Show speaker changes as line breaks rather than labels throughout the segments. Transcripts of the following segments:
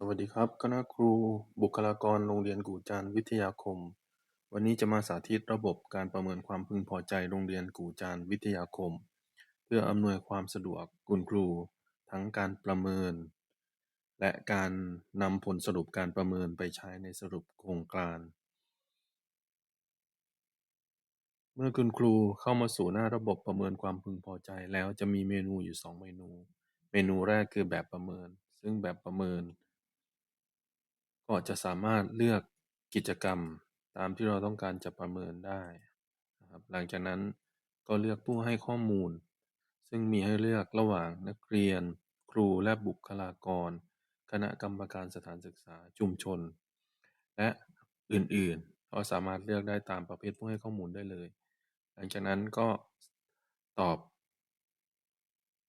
สวัสดีครับ คณะครู บุคลากร โรงเรียนกู่จานวิทยาคม วันนี้จะมาสาธิตระบบการประเมินความพึงพอใจโรงเรียนกู่จานวิทยาคม เพื่ออำนวยความสะดวกคุณครู ทั้งการประเมิน และการนำผลสรุปการประเมินไปใช้ในสรุปโครงการ เมื่อคุณครูเข้ามาสู่หน้าระบบประเมินความพึงพอใจแล้วจะมีเมนูอยู่ 2 เมนู เมนูแรกคือแบบประเมิน ซึ่งแบบประเมิน ก็จะสามารถเลือกกิจกรรมตามที่เราต้องการจะประเมินได้นะครับ หลังจากนั้นก็เลือกผู้ให้ข้อมูล ซึ่งมีให้เลือกระหว่างนักเรียน ครูและบุคลากร คณะกรรมการสถานศึกษาชุมชน และอื่นๆ ก็สามารถเลือกได้ตามประเภทผู้ให้ข้อมูลได้เลย หลังจากนั้นก็ตอบ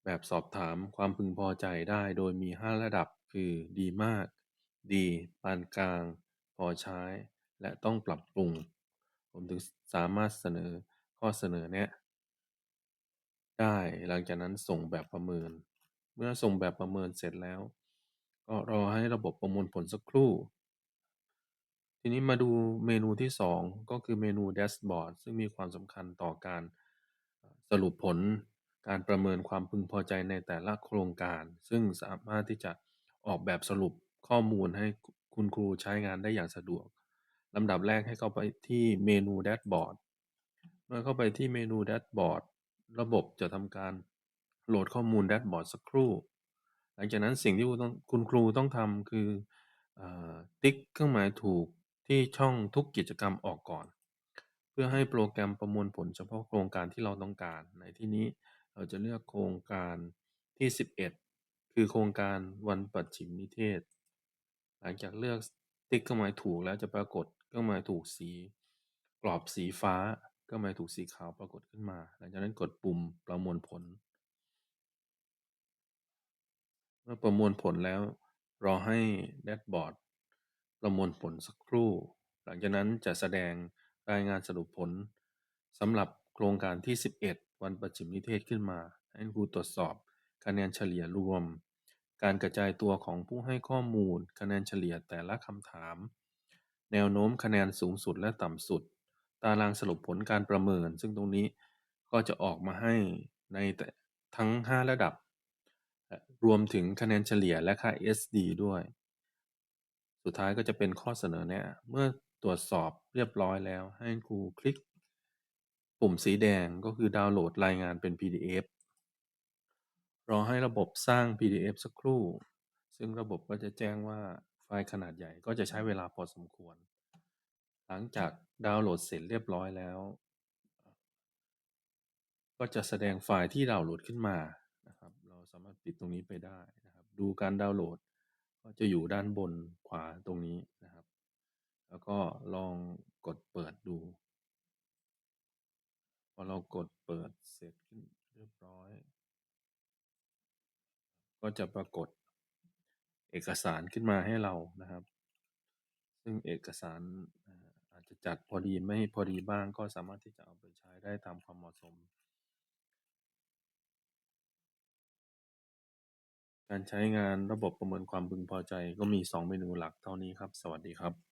แบบสอบถามความพึงพอใจได้ โดยมี 5 ระดับคือดีมาก ดี ปานกลาง พอใช้ และต้องปรับปรุง ผมถึงสามารถเสนอข้อเสนอแนะได้หลังจากนั้นส่งแบบประเมิน เมื่อส่งแบบประเมินเสร็จแล้ว ก็รอให้ระบบประมวลผลสักครู่ ทีนี้มาดูเมนูที่ 2 ก็คือเมนูแดชบอร์ดซึ่งมีความสำคัญต่อการสรุปผลการประเมินความพึงพอใจในแต่ละโครงการ ซึ่งสามารถที่จะออกแบบสรุป ข้อมูลให้คุณครูใช้งานได้อย่างสะดวก ลำดับแรกให้เข้าไปที่เมนูแดชบอร์ด เมื่อเข้าไปที่เมนูแดชบอร์ด ระบบจะทำการโหลดข้อมูลแดชบอร์ดสักครู่ หลังจากนั้นสิ่งที่คุณครูต้องทำคืออติ๊กเครื่องหมายถูกที่ช่องทุกกิจกรรมออกก่อน เพื่อให้โปรแกรมประมวลผลเฉพาะโครงการที่เราต้องการ ในที่นี้เราจะเลือกโครงการที่ 11 คือโครงการวันปัจฉิมนิเทศ หลังจากเลือกติ๊กเครื่องหมายถูกแล้วจะปรากฏเครื่องหมายถูกสี กรอบสีฟ้าเครื่องหมายถูกสีขาวปรากฏขึ้นมา หลังจากนั้นกดปุ่มประมวลผล เมื่อประมวลผลแล้ว รอให้แดชบอร์ดประมวลผลสักครู่ หลังจากนั้นจะแสดงรายงานสรุปผลสำหรับโครงการที่ 11 วันประฉิมนิเทศขึ้นมา ให้ครูตรวจสอบคะแนนเฉลี่ยรวม การกระจายตัวของผู้ให้ข้อมูล คะแนนเฉลี่ยแต่ละคำถาม แนวโน้มคะแนนสูงสุดและต่ำสุด ตารางสรุปผลการประเมิน ซึ่งตรงนี้ก็จะออกมาให้ในทั้ง 5 ระดับ รวมถึงคะแนนเฉลี่ยและค่า SD ด้วย สุดท้ายก็จะเป็นข้อเสนอแนะเมื่อตรวจสอบเรียบร้อยแล้ว ให้ครูคลิก ปุ่มสีแดงก็คือดาวน์โหลดรายงานเป็น PDF รอให้ระบบสร้าง PDF สักครู่ ซึ่งระบบก็จะแจ้งว่าไฟล์ขนาดใหญ่ก็จะใช้เวลาพอสมควร หลังจากดาวน์โหลดเสร็จเรียบร้อยแล้ว ก็จะแสดงไฟล์ที่ดาวน์โหลดขึ้นมานะครับ เราสามารถปิดตรงนี้ไปได้นะครับ ดูการดาวน์โหลด ก็จะอยู่ด้านบนขวาตรงนี้นะครับ แล้วก็ลองกดเปิดดู พอเรากดเปิดเสร็จเรียบร้อย ก็จะปรากฏเอกสารขึ้นมาให้เรานะครับ ซึ่งเอกสารอาจจะจัดพอดีไม่พอดีบ้างก็สามารถที่จะเอาไปใช้ได้ตามความเหมาะสม การใช้งานระบบประเมินความพึงพอใจก็มี 2 เมนูหลักเท่านี้ครับ สวัสดีครับ